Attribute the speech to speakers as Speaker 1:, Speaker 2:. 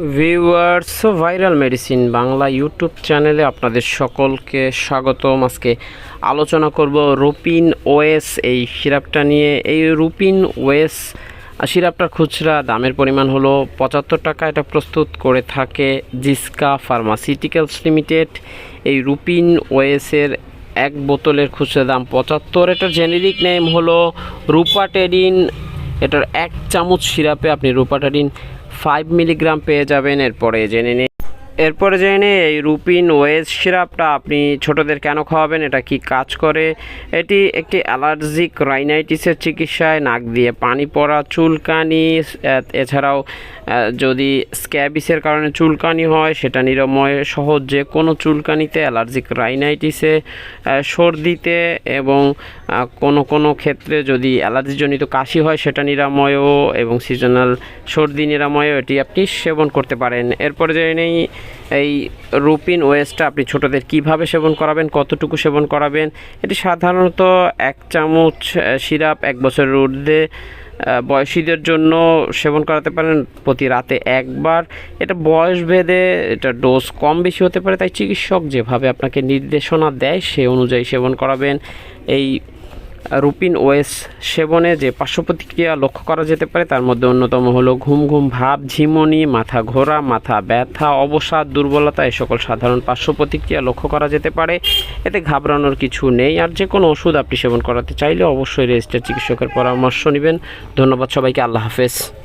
Speaker 1: Viewers, viral medicine Bangla YouTube চ্যানেলে আপনাদের সকলকে স্বাগতম। আজকে আলোচনা করব রুপিন ওএস, এই সিরাপটা নিয়ে। এই রুপিন ওয়েস সিরাপটার খুচরা দামের পরিমাণ হলো পঁচাত্তর টাকা। এটা প্রস্তুত করে থাকে জিসকা ফার্মাসিউটিক্যালস লিমিটেড। এই রুপিন ওএসের এক বোতলের খুচরা দাম পঁচাত্তর। এটার জেনেরিক নেম হলো রুপাটেডিন এটার এক চামচ সিরাপে আপনি রুপাটাডিন ফাইভ মিলিগ্রাম পেয়ে যাবেন। এরপরে জেনে নিন এরপরে জেনে নিন এই রুপিন ওয়েজ সিরাপটা আপনি ছোটদের কেন খাওয়াবেন? এটা কি কাজ করে? এটি একটি অ্যালার্জিক রাইনাইটিসের চিকিৎসায় নাক দিয়ে পানি পড়া, চুলকানি এছাড়াও যদি স্ক্যাবিসের কারণে চুলকানি হয়, সেটা নিরাময় সহজ যে কোনো চুলকানিতে অ্যালার্জিক রাইনাইটিসে সর্দিতে এবং কোনো কোনো ক্ষেত্রে যদি অ্যালার্জিজনিত কাশি হয়, সেটা নিরাময়ও এবং সিজনাল সর্দি নিরাময়ও এটি আপনি সেবন করতে পারেন। এরপরে জেনে নেই এই রুপিন ওয়েস্টটা আপনি ছোটদের কীভাবে সেবন করাবেন, কতটুকু সেবন করাবেন? এটি সাধারণত এক চামচ সিরাপ এক বছরের ঊর্ধ্বে বয়সীদের জন্য সেবন করাতে পারেন প্রতি রাতে একবার। এটা বয়স ভেদে এটা ডোজ কম বেশি হতে পারে, তাই চিকিৎসক যেভাবে আপনাকে নির্দেশনা দেয় সে অনুযায়ী সেবন করাবেন। এই রুপিন ওয়েস সেবনে যে পার্শ্ব প্রতিক্রিয়া লক্ষ্য করা যেতে পারে, তার মধ্যে অন্যতম হলো ঘুম ঘুম ভাব, ঝিমনি, মাথা ঘোরা, মাথা ব্যথা, অবসাদ, দুর্বলতা, এ সকল সাধারণ পার্শ্ব প্রতিক্রিয়া লক্ষ্য করা যেতে পারে। এতে ঘাবড়ানোর কিছু নেই। আর যে কোনো ওষুধ আপনি সেবন করাতে চাইলে অবশ্যই রেজিস্টার চিকিৎসকের পরামর্শ নেবেন। ধন্যবাদ সবাইকে। আল্লাহ হাফেজ।